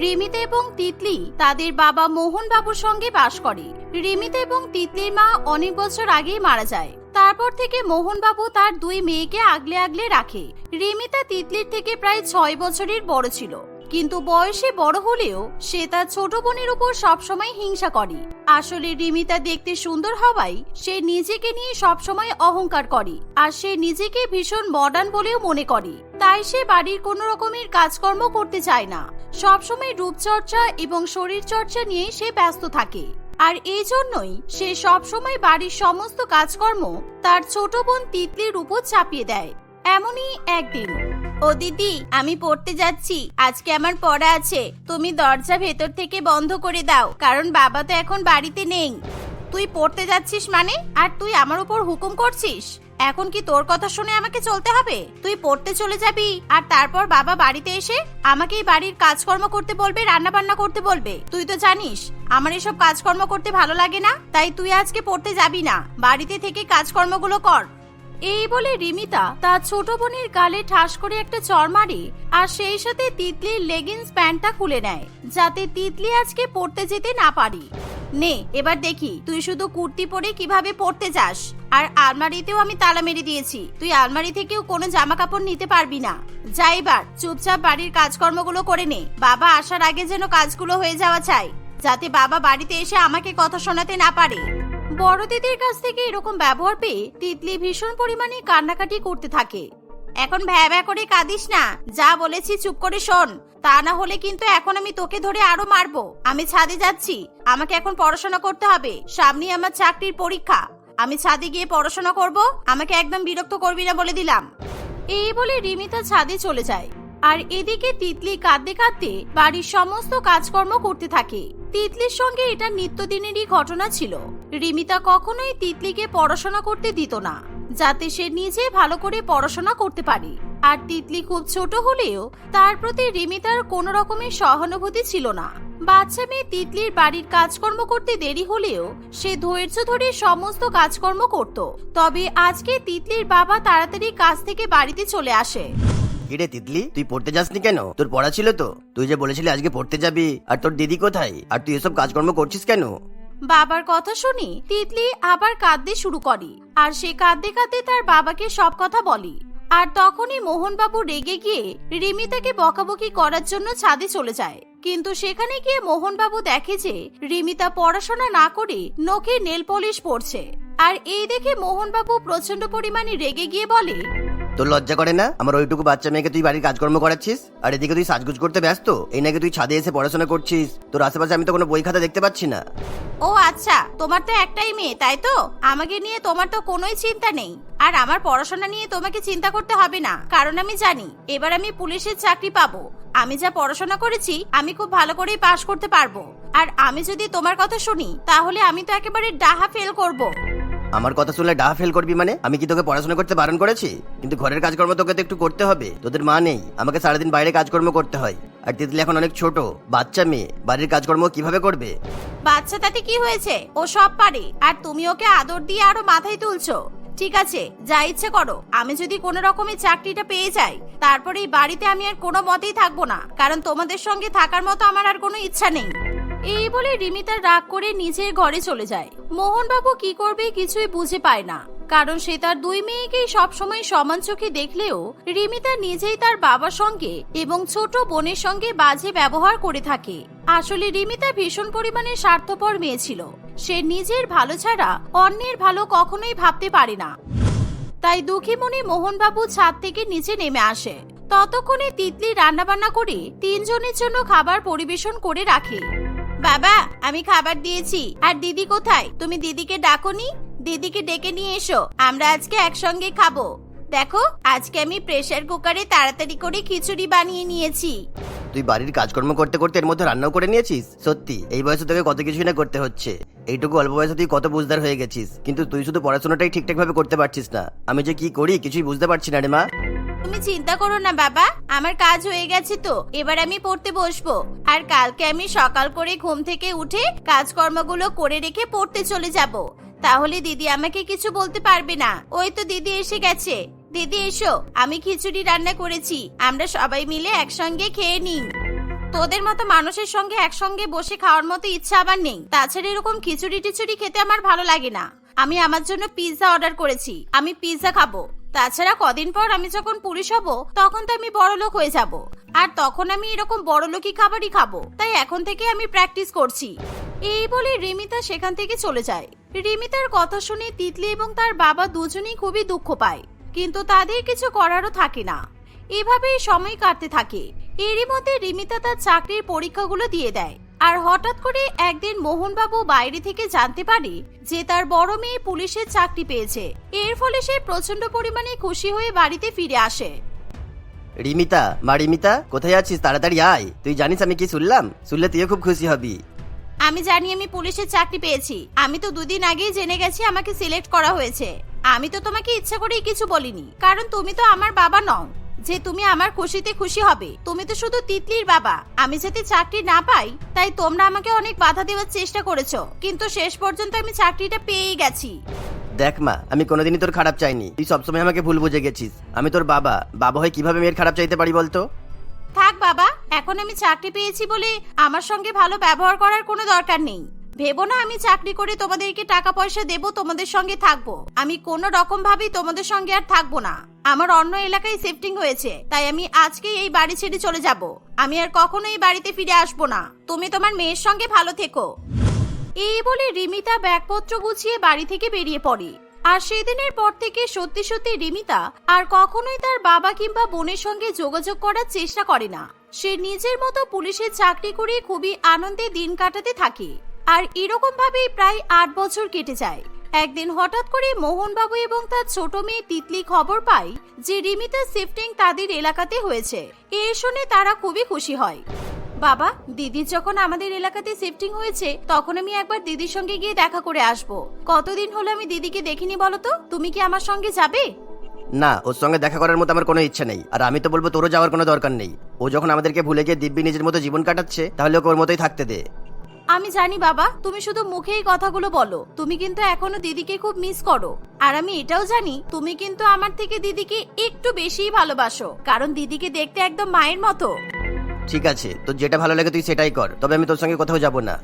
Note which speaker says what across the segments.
Speaker 1: রিমিতা এবং তিতলি তাদের বাবা মোহন বাবুর সঙ্গে বাস করে। রিমিতা এবং তিতলির মা অনেক বছর আগেই মারা যায়। তারপর থেকে মোহনবাবু তার দুই মেয়েকে আগলে আগলে রাখে। রিমিতা তিতলির থেকে প্রায় ছয় বছরের বড় ছিল। কিন্তু বয়সে বড় হলেও সে তার ছোট বোনের উপর সবসময় হিংসা করে। আসলে রিমিতা দেখতে সুন্দর হওয়ায় সে নিজেকে নিয়ে সবসময় অহংকার করে আর সে নিজেকে ভীষণ মডার্ন বলেও মনে করে। তাই সে বাড়ির কোনো রকমের কাজকর্ম করতে চায় না। সবসময় রূপচর্চা এবং শরীর চর্চা নিয়ে সে ব্যস্ত থাকে। আর এই জন্যই সে সবসময় বাড়ির সমস্ত কাজকর্ম তার ছোট বোন তিতলির উপর চাপিয়ে দেয়। এমনই একদিন। ও দিদি, আমি পড়তে যাচ্ছি। আজকে আমার পড়া আছে। তুমি দরজা ভেতর থেকে বন্ধ করে দাও, কারণ বাবা তো এখন বাড়িতে নেই। তুই পড়তে যাচ্ছিস মানে? আর তুই আমার উপর হুকুম করছিস? এখন কি তোর কথা শুনে আমাকে চলতে হবে? তুই পড়তে চলে যাবি, আর তারপর বাবা বাড়িতে এসে আমাকে এই বাড়ির কাজকর্ম করতে বলবে রান্না বান্না করতে বলবে। তুই তো জানিস, আমার এসব কাজকর্ম করতে ভালো লাগে না, তাই তুই আজকে পড়তে যাবি না। বাড়িতে থেকে কাজকর্মগুলো কর। এই বলে রিমিতা তার ছোট বোনের গালে ঠাস করে একটা চর মারে আর সেই সাথে তিতলির লেগিংস প্যান্টটা খুলে নেয়, যাতে তিতলি আজকে পড়তে যেতে না পারি। নে, এবার দেখি, তুই শুধু কুর্তি পরে কীভাবে পড়তে যাস? আর আলমারিতেও আমি তালা মেরে দিয়েছি, তুই আলমারি থেকেও কোনো জামা কাপড় নিতে পারবি না। যা এবার, চুপচাপ বাড়ির কাজকর্মগুলো করে নে, বাবা আসার আগে যেন কাজগুলো হয়ে যাওয়া চাই যাতে বাবা বাড়িতে এসে আমাকে কথা শোনাতে না পারে। বড় দিদির কাছ থেকে এরকম ব্যবহার পেয়ে তিতলি ভীষণ পরিমাণে কান্নাকাটি করতে থাকে। এখন ভ্যা ভ্যা করে কাঁদিস না, যা বলেছি চুপ করে শোন। তা না হলে কিন্তু এখন আমি তোকে ধরে আরও মারবো। আমি ছাদে যাচ্ছি, আমাকে এখন পড়াশোনা করতে হবে। সামনে আমার চাকরির পরীক্ষা। আমি ছাদে গিয়ে পড়াশোনা করব, আমাকে একদম বিরক্ত করবি না বলে দিলাম। এই বলে রিমিতা ছাদে চলে যায়। আর এদিকে তিতলি কাঁদতে কাঁদতে বাড়ির সমস্ত কাজকর্ম করতে থাকে। তিতলির সঙ্গে এটা নিত্যদিনেরই ঘটনা ছিল। রিমিতা কখনোই তিতলিকে পড়াশোনা করতে দিত না, যাতে সে নিজে ভালো করে পড়াশোনা করতে পারে। আর তিতলি খুব ছোট হলেও তার প্রতি রিমিতার কোনো রকমের সহানুভূতি ছিল না। বাচ্চা মেয়ে তিতলির বাড়ির কাজকর্ম করতে দেরি হলেও সে ধৈর্য ধরে সমস্ত কাজকর্ম করত। তবে আজকে তিতলির বাবা তাড়াতাড়ি কাজ থেকে বাড়িতে চলে আসে।
Speaker 2: কিরে তিতলি, তুই পড়তে যাসনি কেন? তোর পড়া ছিল তো। তুই যে বলেছিলি আজকে পড়তে যাবি, আর তোর দিদি কোথায়? আর তুই এসব কাজকর্ম করছিস কেন?
Speaker 1: বাবার কথা শুনি, তিতলি আবার কাঁদতে শুরু করে। আর সে কাঁদতে কাঁদতে তার বাবাকে সব কথা বলে। আর তখনই মোহনবাবু রেগে গিয়ে রিমিতাকে বকাবকি করার জন্য ছাদে চলে যায়। কিন্তু সেখানে গিয়ে মোহনবাবু দেখে যে রিমিতা পড়াশোনা না করে নখে নেল পলিশ পড়ছে আর এই দেখে মোহনবাবু প্রচণ্ড পরিমাণে রেগে গিয়ে বলে
Speaker 2: তোর লজ্জা করে না? আমার ওইটুকু বাচ্চা মেয়েকে তুই বাড়ির কাজকর্ম করাচ্ছিস? আর এদিকে তুই সাজগুজ করতে ব্যস্ত? এই নাকি তুই ছাদে এসে পড়াশোনা করছিস? তোর আশেপাশে আমি তো কোনো বই খাতা দেখতে পাচ্ছি না।
Speaker 1: ও আচ্ছা তোমার তো একটাই মেয়ে তাই তো? আমাকে নিয়ে তোমার তো কোনোই চিন্তা নেই। আর আমার পড়াশোনা নিয়ে তোমাকে চিন্তা করতে হবে না। কারণ আমি জানি এবার আমি পুলিশের চাকরি পাবো। আমি যা পড়াশোনা করেছি আমি খুব ভালো করেই পাশ করতে পারব। আর আমি যদি তোমার কথা শুনি তাহলে আমি তো একেবারে ডাহা ফেল করব।
Speaker 2: আমার কথা শুনলে ডা ফেল করবি মানে? আমি কি তোকে পড়াশোনা করতে বারণ করেছি? কিন্তু ঘরের কাজকর্ম তোকে তো একটু করতে হবে। তোদের মা নেই। আমাকে সারাদিন বাইরে কাজকর্ম করতে হয়। আর তিতলি এখন অনেক ছোট। বাচ্চা মেয়ে। বাড়ির কাজকর্ম কীভাবে করবে?
Speaker 1: বাচ্চা তাতে কি হয়েছে? ও সব পারে। আর তুমি ওকে আদর দিয়ে আরও মাথায় তুলছো। ঠিক আছে, যা ইচ্ছে করো। আমি যদি কোনো রকমের চাকরিটা পেয়ে যাই তারপরে এই বাড়িতে আমি আর কোনো মতেই থাকব না। কারণ তোমাদের সঙ্গে থাকার মতো আমার আর কোনো ইচ্ছা নেই। এই বলে রিমিতা রাগ করে নিজের ঘরে চলে যায়। মোহনবাবু কি করবে কিছুই বুঝে পায় না, কারণ সে তার দুই মেয়েকেই সবসময় সমান চোখে দেখলেও রিমিতা নিজেই তার বাবার সঙ্গে এবং ছোট বোনের সঙ্গে বাজে ব্যবহার করে থাকে। আসলে রিমিতা ভীষণ পরিমাণে স্বার্থপর মেয়ে ছিল। সে নিজের ভালো ছাড়া অন্যের ভালো কখনোই ভাবতে পারে না। তাই দুঃখী মনে মোহনবাবু ছাদ থেকে নিচে নেমে আসে। ততক্ষণে তিতলি রান্নাবান্না করে তিনজনের জন্য খাবার পরিবেশন করে রাখে। বাবা, আমি খাবার দিয়েছি। আর দিদি কোথায়? তুমি দিদিকে ডাকোনি? দিদিকে ডেকে নিয়ে এসো। আমরা আজকে একসঙ্গে খাব। দেখো, আজকে আমি প্রেসার কুকারে তাড়াতাড়ি করে খিচুড়ি বানিয়ে নিয়েছি।
Speaker 2: তুই বাড়ির কাজকর্ম করতে করতে এর মধ্যে রান্নাও করে নিয়েছিস? সত্যি, এই বয়সে তোকে কত কিছুই না করতে হচ্ছে। এইটুকু অল্প বয়সে তুই কত বুঝদার হয়ে গেছিস? কিন্তু তুই শুধু পড়াশোনাটাই ঠিকঠাক ভাবে করতে পারছিস না। আমি যে কি করি কিছুই বুঝতে পারছি না রে মা।
Speaker 1: তুমি চিন্তা করো না, বাবা। আমার কাজ হয়ে গেছে তো। এবার আমি পড়তে বসবো। আর কালকে আমি সকাল করে ঘুম থেকে উঠে কাজকর্মগুলো করে রেখে পড়তে চলে যাব। তাহলে দিদি আমাকে কিছু বলতে পারবে না। ওই তো দিদি এসে গেছে। দিদি, এসো। আমি খিচুড়ি রান্না করেছি। আমরা সবাই মিলে একসঙ্গে খেয়ে নিই। তোদের মতো মানুষের সঙ্গে একসঙ্গে বসে খাওয়ার মতো ইচ্ছা আবার নেই। তাছাড়া এরকম খিচুড়ি টিচুড়ি খেতে আমার ভালো লাগে না। আমি আমার জন্য পিৎজা অর্ডার করেছি। আমি পিৎজা খাব। তাছাড়া কদিন পর আমি যখন পুলিশ হব, তখন তো আমি বড় লোক হয়ে যাব। আর তখন আমি এরকম বড় লোকই খাবারই খাব। তাই এখন থেকে আমি প্র্যাকটিস করছি। এই বলে রিমিতা সেখান থেকে চলে যায়। রিমিতার কথা শুনে তিতলি এবং তার বাবা দুজনেই খুবই দুঃখ পায়। কিন্তু তাদের কিছু করারও থাকে না। এভাবেই সময় কাটতে থাকে। এরই মধ্যে রিমিতা তার চাকরির পরীক্ষাগুলো দিয়ে দেয়। আর হঠাৎ করে একদিন মোহনবাবু বাইরে থেকে জানতে পারে যে তার বড় মেয়ে পুলিশের চাকরি পেয়েছে। এর ফলে সে প্রচণ্ড পরিমাণে খুশি হয়ে বাড়িতে ফিরে আসে।
Speaker 2: রিমিতা মা রিমিতা কোথায় আছিস? তাড়াতাড়ি আয়। তুই জানিস আমি কি শুনলাম? শুনলে তুইও খুব খুশি হবি।
Speaker 1: আমি জানি আমি পুলিশের চাকরি পেয়েছি। আমি তো দুদিন আগেই জেনে গেছি আমাকে সিলেক্ট করা হয়েছে। আমি তো তোমাকে ইচ্ছা করেই কিছু বলিনি। কারণ তুমি তো আমার বাবা নও। যে তুমি আমার খুশিতে খুশি হবে। তুমি তো শুধু তিতলির বাবা। আমি যাতে চাকরি না পাই তাই তোমরা আমাকে অনেক বাধা দেওয়ার চেষ্টা করেছ। কিন্তু শেষ পর্যন্ত আমি চাকরিটা পেয়েই গেছি।
Speaker 2: দেখ মা আমি কোনোদিনই তোর খারাপ চাইনি। তুই সবসময় আমাকে ভুল বুঝে গেছিস। আমি তোর বাবা। বাবা হয়ে কীভাবে মেয়ের খারাপ চাইতে পারি বলতো?
Speaker 1: থাক বাবা এখন আমি চাকরি পেয়েছি বলে আমার সঙ্গে ভালো ব্যবহার করার কোনো দরকার নেই। ভেবো না, আমি চাকরি করে তোমাদেরকে টাকা পয়সা দেব, তোমাদের সঙ্গে থাকব। আমি কোনো রকম ভাবেই তোমাদের সঙ্গে আর থাকব না। আমার অন্য এলাকায় শিফটিং হয়েছে, তাই আমি আজকেই এই বাড়ি ছেড়ে চলে যাব। আমি আর কখনো এই বাড়িতে ফিরে আসব না। তুমি তোমার মেয়ের সঙ্গে ভালো থেকো। এই বলে রিমিতা ব্যাগপত্র গুছিয়ে বাড়ি থেকে বেরিয়ে পড়ে। আর সেদিনের পর থেকে সত্যি সত্যি রিমিতা আর কখনোই তার বাবা কিংবা বোনের সঙ্গে যোগাযোগ করার চেষ্টা করে না। সে নিজের মতো পুলিশের চাকরি করে খুবই আনন্দে দিন কাটাতে থাকে। আর এরকম ভাবেই প্রায় আট বছর কেটে যায়। একদিন হঠাৎ করে মোহনবাবু এবং তার ছোট মেয়ে তিতলি খবর পায় যে রিমিতা শিফটিং তাদের এলাকাতে হয়েছে। এ শুনে তারা খুবই খুশি হয়। বাবা, দিদির যখন আমাদের এলাকাতে শিফটিং হয়েছে, তখন আমি একবার দিদির সঙ্গে গিয়ে দেখা করে আসব। কতদিন হলো আমি দিদিকে দেখিনি বলো তো? তুমি কি আমার সঙ্গে যাবে?
Speaker 2: না, ওর সঙ্গে দেখা করার মতো আমার কোনো ইচ্ছা নেই। আর আমি তো বলব তোরও যাওয়ার কোনো দরকার নেই। ও যখন আমাদেরকে ভুলে গিয়ে দিব্যি নিজের মতো জীবন কাটাচ্ছে, তাহলে ওকে ওর মতোই থাকতে দে।
Speaker 1: আমি জানি বাবা তুমি শুধু মুখেই কথাগুলো বলো। তুমি কিন্তু এখনও দিদিকে খুব মিস করো। আর আমি এটাও জানি তুমি কিন্তু আমার থেকে দিদিকে একটু বেশিই ভালোবাসো। কারণ দিদিকে দেখতে একদম মায়ের মতো।
Speaker 2: ঠিক আছে তোর যেটা ভালো লাগে তুই সেটাই কর তবে আমি তোর সঙ্গে কোথাও যাব না।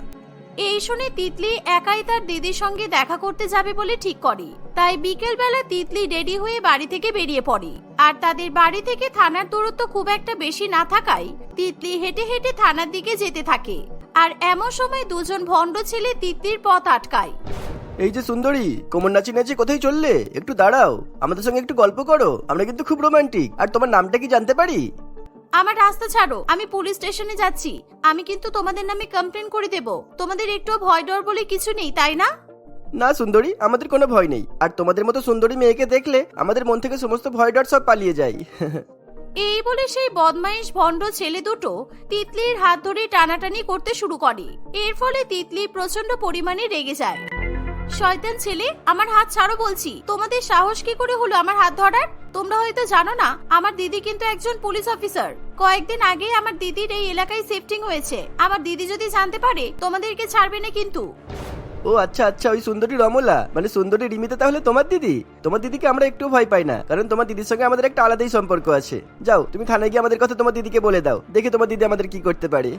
Speaker 1: এই শুনে তিতলি একাই তার দিদির সঙ্গে দেখা করতে যাবে বলে ঠিক করে। তাই বিকেল বেলা তিতলি রেডি হয়ে বাড়ি থেকে বেরিয়ে পড়ে। আর তাদের বাড়ি থেকে থানার দূরত্ব খুব একটা বেশি না থাকায় তিতলি হেঁটে হেঁটে থানার দিকে যেতে থাকে। আর এমন সময় দুজন ভণ্ড ছেলে তিতির পথ আটকায়।
Speaker 2: এই যে সুন্দরী কোমর নাচি নাচি কোথায় চললে? একটু দাঁড়াও আমাদের সঙ্গে একটু গল্প করো আমরা কিন্তু খুব রোমান্টিক আর তোমার নামটা কি জানতে পারি?
Speaker 1: আমার রাস্তা ছাড়ো আমি পুলিশ স্টেশনে যাচ্ছি। আমি কিন্তু তোমাদের নামে কমপ্লেন করে দেব। তোমাদের একটু ভয় ডর বলে কিছু নেই তাই না?
Speaker 2: না সুন্দরী আমাদের কোনো ভয় নেই। আর তোমাদের মতো সুন্দরী মেয়েকে দেখলে আমাদের মন থেকে সমস্ত ভয় ডর সব পালিয়ে যায়।
Speaker 1: এই বলে সেই বদমাইশ ভণ্ড ছেলে দুটো তিতলির হাত ধরে টানাটানি করতে শুরু করে। এর ফলে তিতলি প্রচণ্ড পরিমাণে রেগে যায়। শয়তান ছেলে, আমার হাত ছাড়ো বলছি। তোমাদের সাহস কি করে হলো আমার হাত ধরার? তোমরা হয়তো জানো না, আমার দিদি কিন্তু একজন পুলিশ অফিসার। কয়েকদিন আগে আমার দিদির এই এলাকায় শিফটিং হয়েছে। আমার দিদি যদি জানতে পারে, তোমাদেরকে ছাড়বে না কিন্তু।
Speaker 2: ও আচ্ছা আচ্ছা ওই সুন্দরী রমলা। মানে সুন্দরী রিমিতে তাহলে তোমার দিদি? তোমার দিদিকে আমরা একটু ভয় পাই না, কারণ তোমার দিদির সঙ্গে আমাদের একটা আলাদাই সম্পর্ক আছে। যাও, তুমি থানায় গিয়ে আমাদের কথা তোমার দিদিকে বলে দাও। দেখি তোমার দিদি আমাদের কি করতে পারে।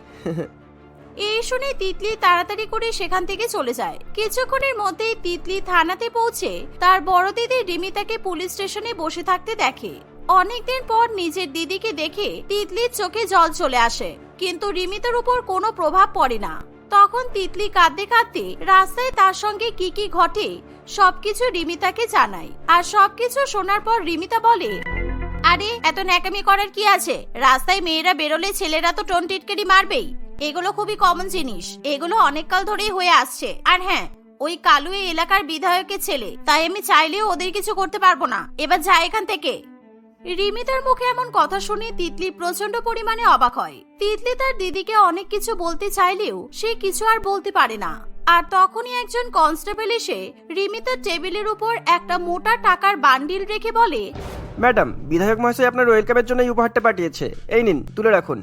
Speaker 1: এই শুনে তিতলি তাড়াতাড়ি করে সেখান থেকে চলে যায়। কিছুক্ষণের মধ্যেই তিতলি থানাতে পৌঁছে তার বড় দিদি রিমিতাকে পুলিশ স্টেশনে বসে থাকতে দেখে। অনেকদিন পর নিজের দিদিকে দেখে তিতলির চোখে জল চলে আসে, কিন্তু রিমিতার উপর কোনো প্রভাব পড়ে না। তখন তিতলি কাঁদতে কাঁদতে রাস্তায় তার সঙ্গে কি কি ঘটে, সবকিছু রিমিতাকে জানায়। আর সবকিছু শোনার পর রিমিতা বলে, আরে, এত ন্যাকামি করার কি আছে? রাস্তায় মেয়েরা বেরোলে ছেলেরা তো টোন টিটকেরি মারবেই। এগুলো খুবই কমন জিনিস। এগুলো অনেককাল ধরেই হয়ে আসছে। আর হ্যাঁ ওই কালু এলাকার বিধায়কের ছেলে। তাই আমি চাইলেও ওদের কিছু করতে পারব না। এবার যা এখান থেকে। রিমিতার মুখে এমন কথা শুনে তিতলি প্রচণ্ড পরিমাণে অবাক হয়। তিতলি তার দিদিকে অনেক কিছু বলতে চাইলেও সে কিছু আর বলতে পারে না। আর তখনই একজন কনস্টেবল এসে রিমিতার টেবিলের উপর একটা মোটা টাকার বান্ডিল রেখে বলে
Speaker 2: ম্যাডাম বিধায়ক মহাশয় আপনার ওয়েলকামের জন্য এই উপহারটা পাঠিয়েছে। এই নিন তুলে রাখুন।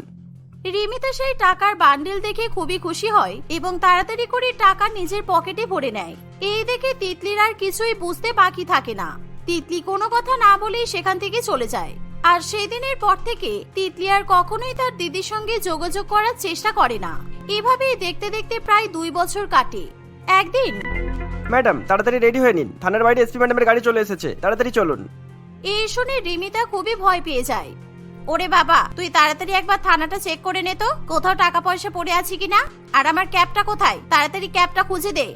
Speaker 1: রিমিতা সেই টাকার বান্ডিল দেখে খুবই খুশি হয় এবং তাড়াতাড়ি করে টাকা নিজের পকেটে ভরে নেয়। এই দেখে তিতলির আর কিছুই বুঝতে বাকি থাকে না। তিতলি কোনো কথা না বলেই সেখান থেকে চলে যায়। আর সেই দিনের পর থেকে তিতলি আর কখনোই তার দিদির সঙ্গে যোগাযোগ করার চেষ্টা করে না। এভাবেই দেখতে দেখতে প্রায় দুই বছর কাটে। একদিন
Speaker 3: ম্যাডাম তাড়াতাড়ি রেডি হয়ে নিন। থানার বাইরে এসপি ম্যাডামের গাড়ি চলে এসেছে। তাড়াতাড়ি চলুন।
Speaker 1: এই শুনে রিমিতা খুবই ভয় পেয়ে যায়। ওরে বাবা তুই তাড়াতাড়ি একবার থানাটা চেক করে নে তো। কোথাও টাকা পয়সা পড়ে আছে কিনা? আর আমার ক্যাবটা কোথায়? তাড়াতাড়ি ক্যাবটা খুঁজে দে।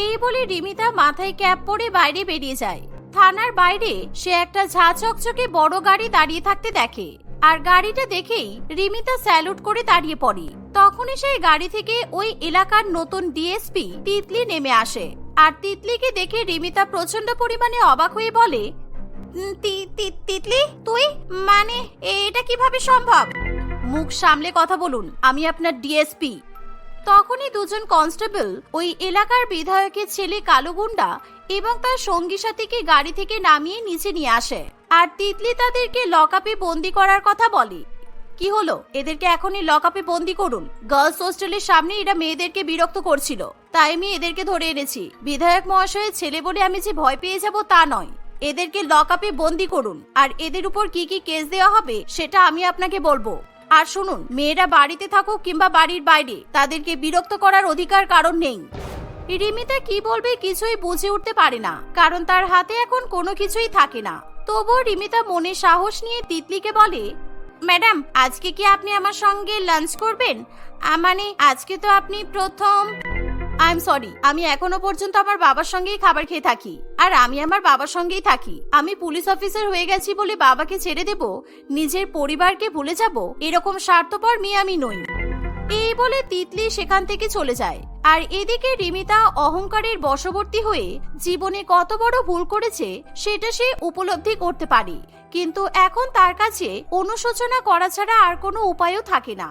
Speaker 1: এই বলে রিমিতা মাথায় ক্যাপ পরে বাইরে বেরিয়ে যায়। থানার বাইরে সে একটা ঝা চকচকে বড় গাড়ি দাঁড়িয়ে থাকতে দেখে। আর গাড়িটা দেখেই রিমিতা স্যালুট করে দাঁড়িয়ে পড়ে। তখনই সেই গাড়ি থেকে ওই এলাকার নতুন ডিএসপি তিতলি নেমে আসে। আর তিতলিকে দেখে রিমিতা প্রচণ্ড পরিমাণে অবাক হয়ে বলে তিতলি, তুই? মানে এটা কীভাবে সম্ভব? মুখ সামলে কথা বলুন, আমি আপনার ডিএসপি। তখনই দুজন কনস্টেবল ওই এলাকার বিধায়কের ছেলে কালো গুন্ডা এবং তার সঙ্গী সাথীকে গাড়ি থেকে নামিয়ে নিচে নিয়ে আসে। আর তিতলি তাদেরকে লকআপে বন্দি করার কথা বলে। কি হলো? এদেরকে এখনই লকআপে বন্দি করুন। গার্লস হোস্টেলের সামনে এরা মেয়েদেরকে বিরক্ত করছিল। তাই আমি এদেরকে ধরে এনেছি। বিধায়ক মহাশয়ের ছেলে বলে আমি যে ভয় পেয়ে যাব তা নয়। এদেরকে লকআপে বন্দি করুন। আর এদের উপর কি কি কেস দেওয়া হবে, সেটা আমি আপনাকে বলব। আর শুনুন, মেয়েরা বাড়িতে থাকুক কিংবা বাড়ির বাইরে, তাদেরকে বিরক্ত করার অধিকার কারণ নেই। রিমিতা কি বলবে কিছুই বুঝে উঠতে পারে না, কারণ তার হাতে এখন কোনো কিছুই থাকে না। তবুও রিমিতা মনে সাহস নিয়ে তিতলিকে বলে, ম্যাডাম, আজকে কি আপনি আমার সঙ্গে লাঞ্চ করবেন? মানে আজকে তো আপনি প্রথম আই এম সরি, আমি এখনও পর্যন্ত আমার বাবার সঙ্গেই খাবার খেয়ে থাকি, আর আমি আমার বাবার সঙ্গেই থাকি। আমি পুলিশ অফিসার হয়ে গেছি বলে বাবাকে ছেড়ে দেব, নিজের পরিবারকে ভুলে যাব, এরকম স্বার্থপর মেয়ে আমি নই। এই বলে তিতলি সেখান থেকে চলে যায়। আর এদিকে রিমিতা অহংকারের বশবর্তী হয়ে জীবনে কত বড় ভুল করেছে, সেটা সে উপলব্ধি করতে পারে। কিন্তু এখন তার কাছে অনুশোচনা করা ছাড়া আর কোনো উপায়ও থাকে না।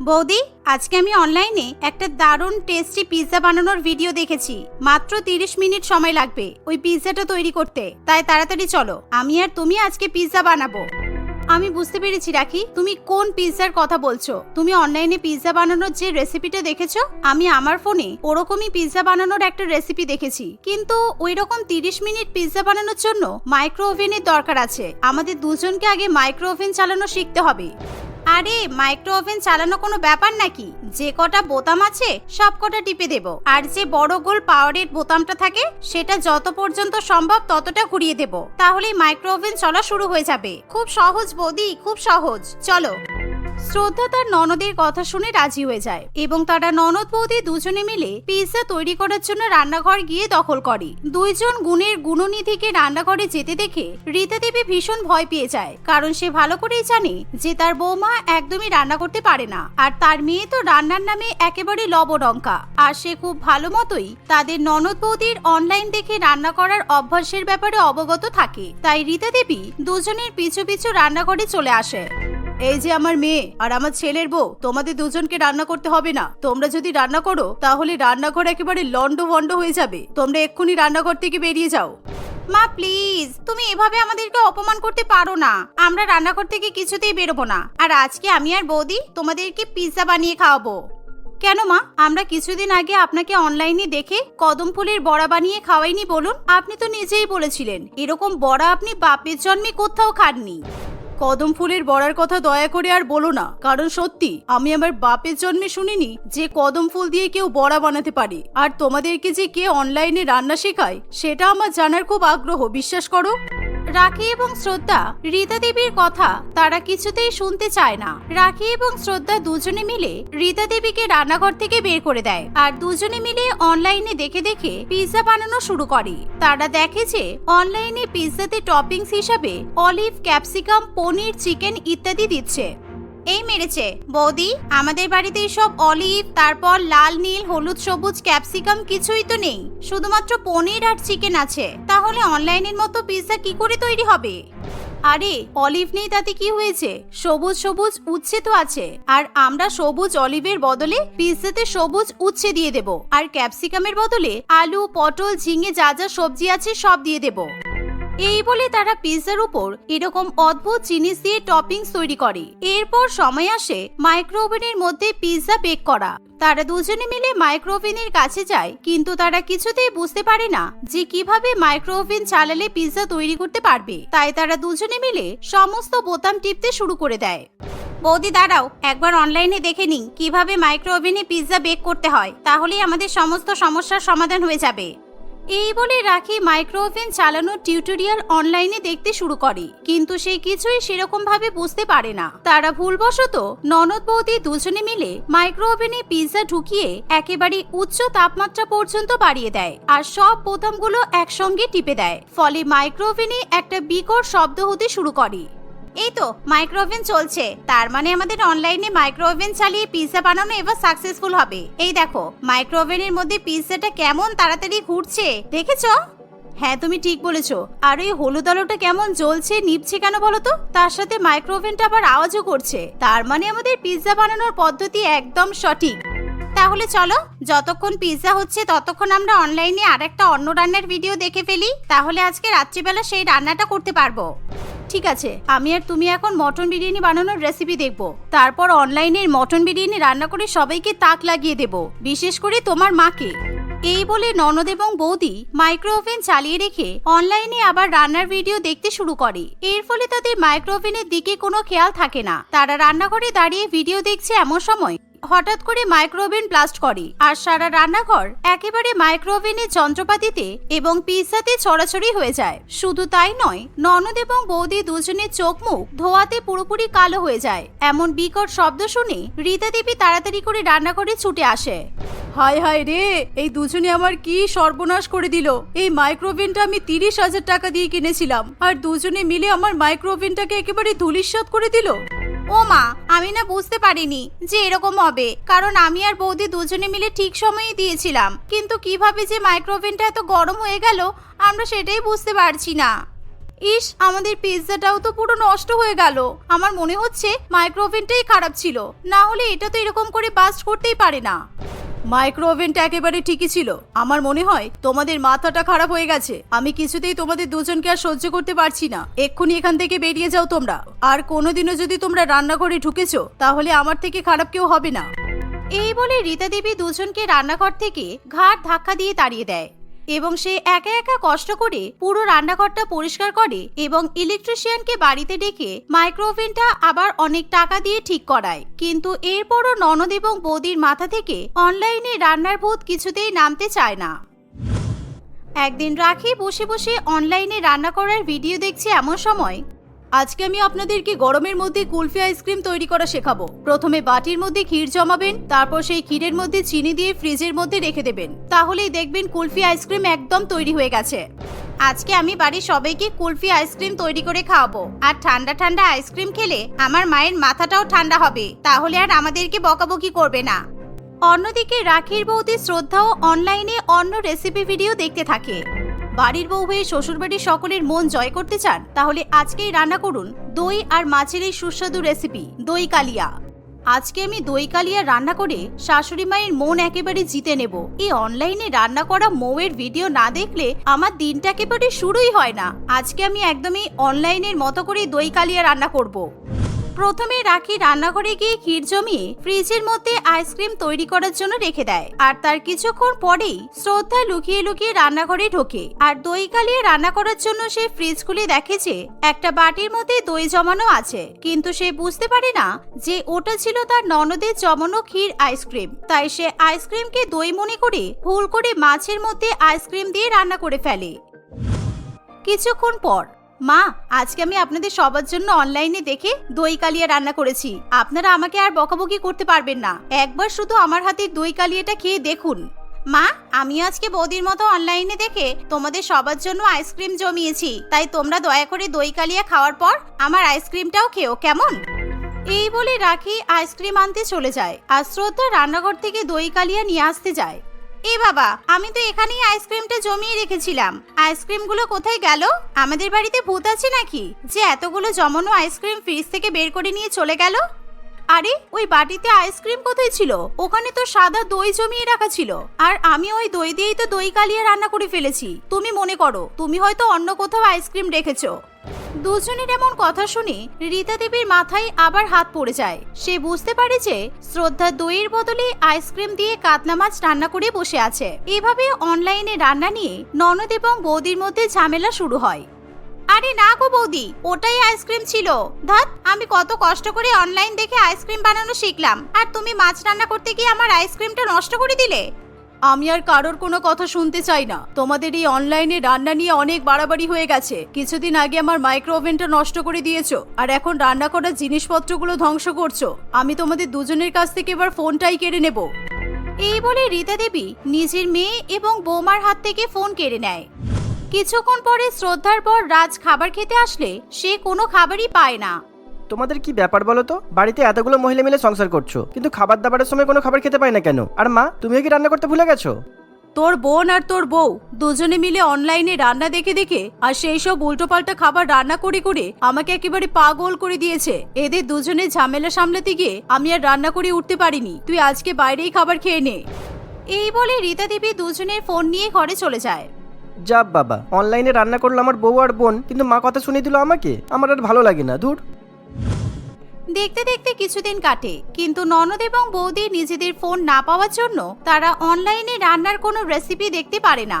Speaker 1: বৌদি, আজকে আমি অনলাইনে একটা দারুণ টেস্টি পিৎজা বানানোর ভিডিও দেখেছি। মাত্র তিরিশ মিনিট সময় লাগবে ওই পিৎজাটা তৈরি করতে। তাই তাড়াতাড়ি চলো, আমি আর তুমি আজকে পিৎজা বানাবো। আমি বুঝতে পেরেছি, রাখি। তুমি কোন পিৎজার কথা বলছো? তুমি অনলাইনে পিৎজা বানানোর যে রেসিপিটা দেখেছ? আমি আমার ফোনে ওরকমই পিৎজা বানানোর একটা রেসিপি দেখেছি। কিন্তু ওই রকম তিরিশ মিনিট পিৎজা বানানোর জন্য মাইক্রো ওভেনের দরকার আছে। আমাদের দুজনকে আগে মাইক্রো ওভেন চালানো শিখতে হবে। আরে মাইক্রো ওভেন চালানো কোনো ব্যাপার নাকি? যে কটা বোতাম আছে, সব কটা টিপে দেব। আর যে বড় গোল পাওয়ারের বোতামটা থাকে, সেটা যত পর্যন্ত সম্ভব ততটা ঘুরিয়ে দেব। তাহলেই মাইক্রো ওভেন চলা শুরু হয়ে যাবে। খুব সহজ, বৌদি, খুব সহজ। চলো। শ্রদ্ধা তার ননদের কথা শুনে রাজি হয়ে যায় এবং তারা ননদ বৌদি দুজনে মিলে পিৎজা তৈরি করার জন্য রান্নাঘর গিয়ে দখল করে। দুইজন গুণের গুণনিধিকে রান্নাঘরে যেতে দেখে রীতা দেবী ভীষণ ভয় পেয়ে যায়, কারণ সে ভালো করেই জানে যে তার বৌমা একদমই রান্না করতে পারে না। আর তার মেয়ে তো রান্নার নামে একেবারে লবডঙ্কা। আর সে খুব ভালো মতোই তাদের ননদ বৌদির অনলাইন দেখে রান্না করার অভ্যাসের ব্যাপারে অবগত থাকে। তাই রীতা দেবী দুজনের পিছু পিছু রান্নাঘরে চলে আসে। এই যে আমার মেয়ে আর আমার ছেলের বউ, তোমাদের দুজনকে রান্না করতে হবে না। তোমরা যদি রান্না করো, তাহলে রান্নাঘর একেবারে লন্ড ভন্ড হয়ে যাবে। তোমরা এক্ষুনি রান্নাঘর থেকে বেরিয়ে যাও। মা, প্লিজ, তুমি এভাবে আমাদেরকে অপমান করতে পারো না। আমরা রান্নাঘর থেকে কিছুতেই বেরোবো না। আর আজকে আমি আর বৌদি তোমাদেরকে পিৎজা বানিয়ে খাওয়াবো। কেন মা? আমরা কিছুদিন আগে আপনাকে অনলাইনে দেখে কদম ফুলের বড়া বানিয়ে খাওয়াইনি বলুন? আপনি তো নিজেই বলেছিলেন, এরকম বড়া আপনি বাপের জন্মে কোথাও খাননি। কদম ফুলের বড়ার কথা দয়া করে আর বলো না। কারণ সত্যি, আমি আমার বাপের জন্মে শুনিনি যে কদম ফুল দিয়ে কেউ বড়া বানাতে পারে। আর তোমাদেরকে যে কে অনলাইনে রান্না শেখায়, সেটা আমার জানার খুব আগ্রহ, বিশ্বাস করো। রাখি এবং শ্রদ্ধা, রীতা দেবীর কথা তারা কিছুতেই শুনতে চায় না। রাখি এবং শ্রদ্ধা দুজনে মিলে রীতা দেবীকে রান্নাঘর থেকে বের করে দেয় আর দুজনে মিলে অনলাইনে দেখে দেখে পিৎজা বানানো শুরু করে। তারা দেখে যে অনলাইনে পিৎজাতে টপিংস হিসাবে অলিভ, ক্যাপসিকাম, পনির, চিকেন ইত্যাদি দিচ্ছে। এই মেরেছে। বৌদি, আমাদের বাড়িতে সব অলিভ, তারপর লাল নীল, হলুদ, সবুজ, ক্যাপসিকাম কিছুই তো নেই। শুধুমাত্র পনির আর চিকেন আছে। তাহলে অনলাইনের মতো পিৎজা কি করে তৈরি হবে? আরে, অলিভ নেই তাতে কি হয়েছে? সবুজ সবুজ উচ্ছে তো আছে। আর আমরা সবুজ অলিভের বদলে পিৎজাতে সবুজ উচ্ছে দিয়ে দেব। আর ক্যাপসিকামের বদলে আলু, পটল, ঝিঙে, যা যা সবজি আছে সব দিয়ে দেব। এই বলে তারা পিৎজার উপর এরকম অদ্ভুত জিনিস দিয়ে টপিংস তৈরি করে। এরপর সময় আসে মাইক্রো ওভেনের মধ্যে পিৎজা বেক করা। তারা দুজনে মিলে মাইক্রোওভেনের কাছে যায়, কিন্তু তারা কিছুতেই বুঝতে পারে না যে কীভাবে মাইক্রোওভেন চালালে পিৎজা তৈরি করতে পারবে। তাই তারা দুজনে মিলে সমস্ত বোতাম টিপতে শুরু করে দেয়। বৌদি, দাঁড়াও, একবার অনলাইনে দেখে নিই কীভাবে মাইক্রোওভেনে পিৎজা বেক করতে হয়। তাহলেই আমাদের সমস্ত সমস্যার সমাধান হয়ে যাবে। এই বলে রাখি মাইক্রোওভেন চালানোর টিউটোরিয়াল অনলাইনে দেখতে শুরু করে, কিন্তু সে কিছুই সেরকম ভাবে বুঝতে পারে না। তারা ভুলবশত ননদ বৌদি দুজনে মিলে মাইক্রোওভেনে পিৎজা ঢুকিয়ে একেবারে উচ্চ তাপমাত্রা পর্যন্ত বাড়িয়ে দেয় আর সব বোতামগুলো একসঙ্গে টিপে দেয়। ফলে মাইক্রোওভেনে একটা বিকট শব্দ হতে শুরু করে। এই তো মাইক্রোওভেন চলছে। তার মানে আমাদের অনলাইনে মাইক্রো মাইক্রোওভেন চালিয়ে পিৎজা বানানো এবার সাকসেসফুল হবে। এই দেখো মাইক্রো মাইক্রোওভেনের মধ্যে পিৎজাটা কেমন তাড়াতাড়ি ঘুরছে, দেখেছ? হ্যাঁ তুমি ঠিক বলেছ। আর ওই হলুদ আলোটা কেমন জ্বলছে, নিভছে কেন বলো তো? তার সাথে মাইক্রোওভেনটা আবার আওয়াজও করছে। তার মানে আমাদের পিৎজা বানানোর পদ্ধতি একদম সঠিক। তাহলে চলো, যতক্ষণ পিৎজা হচ্ছে ততক্ষণ আমরা অনলাইনে আরেকটা অন্য রান্নার ভিডিও দেখে ফেলি। তাহলে আজকে রাত্রিবেলা সেই রান্নাটা করতে পারব। ঠিক আছে, আমি আর তুমি এখন মটন বিরিয়ানি বানানোর রেসিপি দেখব। তারপর অনলাইনের মটন বিরিয়ানি রান্না করে সবাইকে তাক লাগিয়ে দেব, বিশেষ করে তোমার মাকে। এই বলে ননদ এবং বৌদি মাইক্রো ওভেন চালিয়ে রেখে অনলাইনে আবার রান্নার ভিডিও দেখতে শুরু করে। এর ফলে তাদের মাইক্রো ওভেনের দিকে কোনো খেয়াল থাকে না। তারা রান্নাঘরে দাঁড়িয়ে ভিডিও দেখছে এমন সময় হঠাৎ করে মাইক্রোওভেন ব্লাস্ট করে আর সারা রান্নাঘর একেবারে মাইক্রোওভেনের যন্ত্রপাতিতে এবং পিৎজাতে ছড়াছড়ি হয়ে যায়। শুধু তাই নয়, ননদ এবং বৌদি দুজনের চোখ মুখ ধোয়াতে পুরোপুরি কালো হয়ে যায়। এমন বিকট শব্দ শুনে রীতা দেবী তাড়াতাড়ি করে রান্নাঘরে ছুটে আসে। হায় হায় রে, এই দুজনে আমার কি সর্বনাশ করে দিল? এই মাইক্রোওভেনটা আমি তিরিশ হাজার টাকা দিয়ে কিনেছিলাম। আর দুজনে মিলে আমার মাইক্রোওভেনটাকে একেবারে ধুলিস্বাদ করে দিল? ও মা, আমি না বুঝতে পারিনি যে এরকম হবে, কারণ আমি আর বৌদি দুজনে মিলে ঠিক সময়ে দিয়েছিলাম। কিন্তু কীভাবে যে মাইক্রোওভেনটা এত গরম হয়ে গেল, আমরা সেটাই বুঝতে পারছি না। ইস, আমাদের পিৎজাটাও তো পুরো নষ্ট হয়ে গেল। আমার মনে হচ্ছে মাইক্রোওভেনটাই খারাপ ছিল। না হলে এটা তো এরকম করে বাস্ট করতেই পারে না। মাইক্রোওভেনটা একেবারে ঠিকই ছিল। আমার মনে হয় তোমাদের মাথাটা খারাপ হয়ে গেছে। আমি কিছুতেই তোমাদের দুজনকে আর সহ্য করতে পারছি না। এক্ষুনি এখান থেকে বেরিয়ে যাও তোমরা। আর কোনোদিনও যদি তোমরা রান্নাঘরে ঢুকেছো, তাহলে আমার থেকে খারাপ কেউ হবে না। এই বলে রীতা দেবী দুজনকে রান্নাঘর থেকে ঘাট ধাক্কা দিয়ে তাড়িয়ে দেয়। এবং সে একা একা কষ্ট করে পুরো রান্নাঘরটা পরিষ্কার করে এবং ইলেকট্রিশিয়ানকে বাড়িতে ডেকে মাইক্রোওভেনটা আবার অনেক টাকা দিয়ে ঠিক করায়। কিন্তু এরপরও ননদ এবং বৌদির মাথা থেকে অনলাইনে রান্নার ভূত কিছুতেই নামতে চায় না। একদিন রাখি বসে বসে অনলাইনে রান্না করার ভিডিও দেখছে এমন সময় আজকে আমি আপনাদেরকে গরমের মধ্যে কুলফি আইসক্রিম তৈরি করা শেখাবো। প্রথমে বাটির মধ্যে ক্ষীর জমাবেন, তারপর সেই ক্ষীরের মধ্যে চিনি দিয়ে ফ্রিজের মধ্যে রেখে দেবেন। তাহলেই দেখবেন কুলফি আইসক্রিম একদম তৈরি হয়ে গেছে। আজকে আমি বাড়ির সবাইকে কুলফি আইসক্রিম তৈরি করে খাওয়াবো। আর ঠান্ডা ঠান্ডা আইসক্রিম খেলে আমার মায়ের মাথাটাও ঠান্ডা হবে। তাহলে আর আমাদেরকে বকাবকি করবে না। অন্যদিকে রাখির বৌদি শ্রদ্ধাও অনলাইনে অন্য রেসিপি ভিডিও দেখতে থাকে। বাড়ির বউ হয়ে শ্বশুরবাড়ির সকলের মন জয় করতে চান, তাহলে আজকেই রান্না করুন দই আর মাছের এই সুস্বাদু রেসিপি দই কালিয়া। আজকে আমি দই কালিয়া রান্না করে শাশুড়ি মায়ের মন একেবারে জিতে নেব। এই অনলাইনে রান্না করা মৌয়ের ভিডিও না দেখলে আমার দিনটা একেবারে শুরুই হয় না। আজকে আমি একদমই অনলাইনের মতো করে দই কালিয়া রান্না করব। প্রথমে রাখি রান্নাঘরে গিয়ে ক্ষীর জমিয়ে ফ্রিজের মধ্যে আইসক্রিম তৈরি করার জন্য রেখে দেয়। আর তার কিছুক্ষণ পরেই শ্রদ্ধা লুকিয়ে লুকিয়ে রান্নাঘরে ঢোকে। আর দই কালিয়ে রান্না করার জন্য সে ফ্রিজ খুলে দেখে যে একটা বাটির মধ্যে দই জমানো আছে। কিন্তু সে বুঝতে পারে না যে ওটা ছিল তার ননদের জমানো ক্ষীর আইসক্রিম। তাই সে আইসক্রিমকে দই মনে করে ভুল করে মাছের মধ্যে আইসক্রিম দিয়ে রান্না করে ফেলে। কিছুক্ষণ পর মা, আজকে আমি আপনাদের সবার জন্য অনলাইনে দেখে দই কালিয়া রান্না করেছি। আপনারা আমাকে আর বকাবকি করতে পারবেন না। একবার শুধু আমার হাতের দই কালিয়াটা খেয়ে দেখুন। মা, আমি আজকে বৌদির মতো অনলাইনে দেখে তোমাদের সবার জন্য আইসক্রিম জমিয়েছি। তাই তোমরা দয়া করে দই কালিয়া খাওয়ার পর আমার আইসক্রিমটাও খেও, কেমন? এই বলে রাখি আইসক্রিম আনতে চলে যায় আর শ্রদ্ধা রান্নাঘর থেকে দই কালিয়া নিয়ে আসতে যায়। এ বাবা, আমি তো এখানেই আইসক্রিমটা জমিয়ে রেখেছিলাম। আইসক্রিমগুলো কোথায় গেল? আমাদের বাড়িতে ভূত আছে নাকি? যে এতগুলো জমানো আইসক্রিম ফ্রিজ থেকে বের করে নিয়ে চলে গেল? আরে, ওই বাটিতে আইসক্রিম কোথায় ছিল? ওখানে তো সাদা দই জমিয়ে রাখা ছিল। আর আমি ওই দই দিয়েই তো দই কালিয়া রান্না করে ফেলেছি। তুমি মনে করো, তুমি হয়তো অন্য কোথাও আইসক্রিম রেখেছো। দুজনের এমন কথা শুনে রীতা দেবীর মাথায় আবার হাত পড়ে যায়। সে বুঝতে পারে যে শ্রদ্ধা দইয়ের বদলে আইসক্রিম দিয়ে কাতলা মাছ রান্না করে বসে আছে। এভাবে অনলাইনে রান্না নিয়ে ননদ এবং বৌদির মধ্যে ঝামেলা শুরু হয়। আরে না গো বৌদি, ওটাই আইসক্রিম ছিল। ধাত আমি কত কষ্ট করে অনলাইন দেখে আইসক্রিম বানানো শিখলাম। আর তুমি মাছ রান্না করতে গিয়ে আমার আইসক্রিমটা নষ্ট করে দিলে? আমি আর কারোর কোনো কথা শুনতে চাই না। তোমাদের এই অনলাইনে রান্না নিয়ে অনেক বাড়াবাড়ি হয়ে গেছে। কিছুদিন আগে আমার মাইক্রো ওভেনটা নষ্ট করে দিয়েছ, আর এখন রান্না করার জিনিসপত্রগুলো ধ্বংস করছ। আমি তোমাদের দুজনের কাছ থেকে এবার ফোনটাই কেড়ে নেব। এই বলে রীতা দেবী নিজের মেয়ে এবং বৌমার হাত থেকে ফোন কেড়ে নেয়। কিছুক্ষণ পরে শ্রদ্ধার পর রাজ খাবার খেতে আসলে সে কোনো খাবারই পায় না।
Speaker 3: তোমাদের কি ব্যাপার বলো তো? বাড়িতে এতগুলো মহিলা মিলে সংসার করছ। কিন্তু খাবার দাবারের সময় কোনো খাবার খেতে পাই না কেন? আর মা তুমিও কি রান্না করতে ভুলে গেছো?
Speaker 1: তোর বোন আর তোর বউ দুজনে মিলে অনলাইনে রান্না দেখে দেখে আর সেই সব উল্টোপাল্টা খাবার রান্না করে করে আমাকে একেবারে পাগল করে দিয়েছে। এদের দুজনের ঝামেলা সামলাতে গিয়ে আমি আর রান্না করে উঠতে পারিনি। তুই আজকে বাইরেই খাবার খেয়ে নে। এই বলে রীতা দেবী দুজনের ফোন নিয়ে ঘরে চলে যায়।
Speaker 3: যা বাবা অনলাইনে রান্না করল আমার বউ আর বোন কিন্তু মা কথা শুনিয়ে দিল আমাকে। আমার আর ভালো লাগে না দূর
Speaker 1: দেখতে দেখতে কিছুদিন কাটে, কিন্তু ননদ এবং বৌদি নিজেদের ফোন না পাওয়ার জন্য তারা অনলাইনে রান্নার কোনো রেসিপি দেখতে পারে না।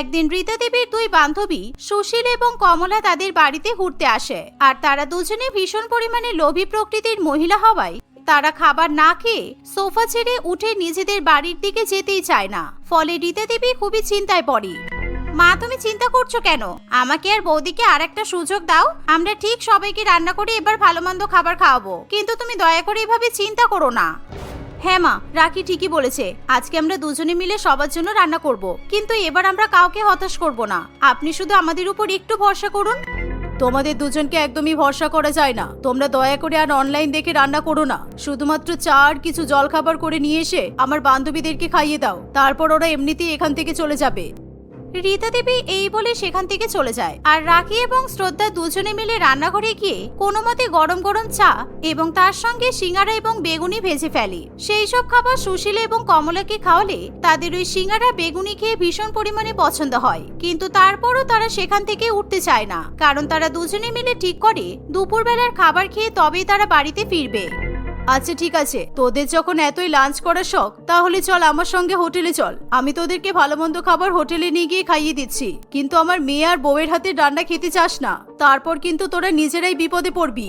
Speaker 1: একদিন রীতা দেবীর দুই বান্ধবী সুশীল এবং কমলা তাদের বাড়িতে ঘুরতে আসে, আর তারা দুজনে ভীষণ পরিমাণে লোভী প্রকৃতির মহিলা হওয়ায় তারা খাবার না খেয়ে সোফা ছেড়ে উঠে নিজেদের বাড়ির দিকে যেতেই চায় না। ফলে রীতা দেবী খুবই চিন্তায় পড়ে। মা, তুমি চিন্তা করছ কেন? আমাকে আর বৌদিকে আর একটা সুযোগ দাও। আমরা ঠিক সবাইকে রান্না করে এবার ভালো মন্দ খাবার খাওয়াবো। কিন্তু তুমি দয়া করে এভাবে চিন্তা করো না। হ্যাঁ মা, রাখি ঠিকই বলেছে। আজকে আমরা দুজনে মিলে সবার জন্য রান্না করব। কিন্তু এবার আমরা কাউকে হতাশ করব না। আপনি শুধু আমাদের উপর একটু ভরসা করুন। তোমাদের দুজনকে একদমই ভরসা করা যায় না। তোমরা দয়া করে আর অনলাইন দেখে রান্না করো না। শুধুমাত্র চা আর কিছু জলখাবার করে নিয়ে এসে আমার বান্ধবীদেরকে খাইয়ে দাও। তারপর ওরা এমনিতেই এখান থেকে চলে যাবে। রীতা দেবী এই বলে সেখান থেকে চলে যায়। আর রাখি এবং শ্রদ্ধা দুজনে মিলে রান্নাঘরে গিয়ে কোনো মতে গরম গরম চা এবং তার সঙ্গে সিঙ্গারা এবং বেগুনি ভেজে ফেলে। সেই সব খাবার সুশীলা এবং কমলাকে খাওয়ালে তাদের ওই সিঙ্গারা বেগুনি খেয়ে ভীষণ পরিমাণে পছন্দ হয়। কিন্তু তারপরও তারা সেখান থেকে উঠতে চায় না। কারণ তারা দুজনে মিলে ঠিক করে দুপুরবেলার খাবার খেয়ে তবেই তারা বাড়িতে ফিরবে। আচ্ছা ঠিক আছে। তোদের যখন এতই লাঞ্চ করার শখ, তাহলে চল আমার সঙ্গে হোটেলে চল। আমি তোদেরকে ভালো মন্দ খাবার হোটেলে নিয়ে গিয়ে খাইয়ে দিচ্ছি। কিন্তু আমার মেয়ে আর বউয়ের হাতে ডান্ডা খেতে চাস না। তারপর কিন্তু তোরা নিজেরাই বিপদে পড়বি।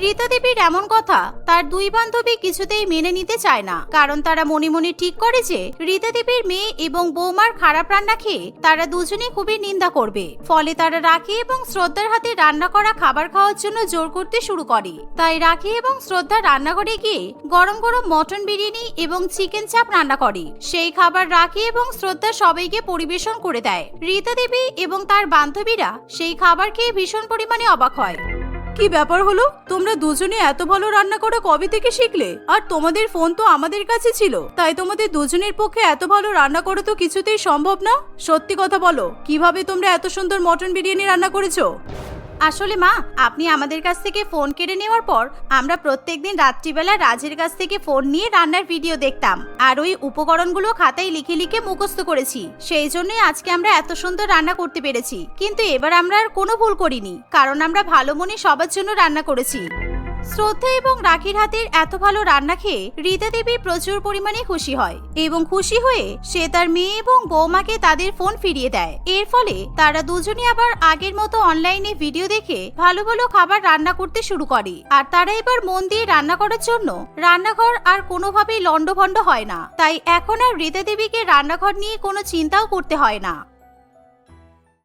Speaker 1: রীতা দেবীর এমন কথা তার দুই বান্ধবী কিছুতেই মেনে নিতে চায় না। কারণ তারা মনে মনে ঠিক করে যে রীতা দেবীর মেয়ে এবং বৌমার খারাপ রান্না খেয়ে তারা দুজনে খুবই নিন্দা করবে। ফলে তারা রাখি এবং শ্রদ্ধার হাতে রান্না করা খাবার খাওয়ার জন্য জোর করতে শুরু করে। তাই রাখি এবং শ্রদ্ধা রান্নাঘরে গিয়ে গরম গরম মটন বিরিয়ানি এবং চিকেন চাপ রান্না করে। সেই খাবার রাখি এবং শ্রদ্ধা সবাইকে পরিবেশন করে দেয়। রীতা দেবী এবং তার বান্ধবীরা সেই খাবার খেয়ে ভীষণ পরিমাণে অবাক হয়। কি ব্যাপার হলো? তোমরা দুজনে এত ভালো রান্না করা কবে থেকে শিখলে? আর তোমাদের ফোন তো আমাদের কাছে ছিল। তাই তোমাদের দুজনের পক্ষে এত ভালো রান্না করা তো কিছুতেই সম্ভব না? সত্যি কথা বলো, কীভাবে তোমরা এত সুন্দর মটন বিরিয়ানি রান্না করেছ? আসলে মা, আপনি আমাদের কাছ থেকে ফোন কেড়ে নেওয়ার পর আমরা প্রত্যেক দিন রাত্রিবেলা রাজের কাছ থেকে ফোন নিয়ে রান্নার ভিডিও দেখতাম। আর ওই উপকরণগুলো খাতায় লিখে লিখে মুখস্থ করেছি। সেই জন্যই আজকে আমরা এত সুন্দর রান্না করতে পেরেছি। কিন্তু এবার আমরা আর কোনো ভুল করিনি। কারণ আমরা ভালো মনে সবার জন্য রান্না করেছি। শ্রদ্ধা এবং রাখির হাতের এত ভালো রান্না খেয়ে রীতা দেবী প্রচুর পরিমাণে খুশি হয় এবং খুশি হয়ে সে তার মেয়ে এবং বৌমাকে তাদের ফোন ফিরিয়ে দেয়। এর ফলে তারা দুজনে আবার আগের মতো অনলাইনে ভিডিও দেখে ভালো ভালো খাবার রান্না করতে শুরু করে। আর তারা এবার মন দিয়ে রান্না করার জন্য রান্নাঘর আর কোনোভাবেই লন্ডভন্ড হয় না। তাই এখন আর রীতা দেবীকে রান্নাঘর নিয়ে কোনো চিন্তাও করতে হয় না।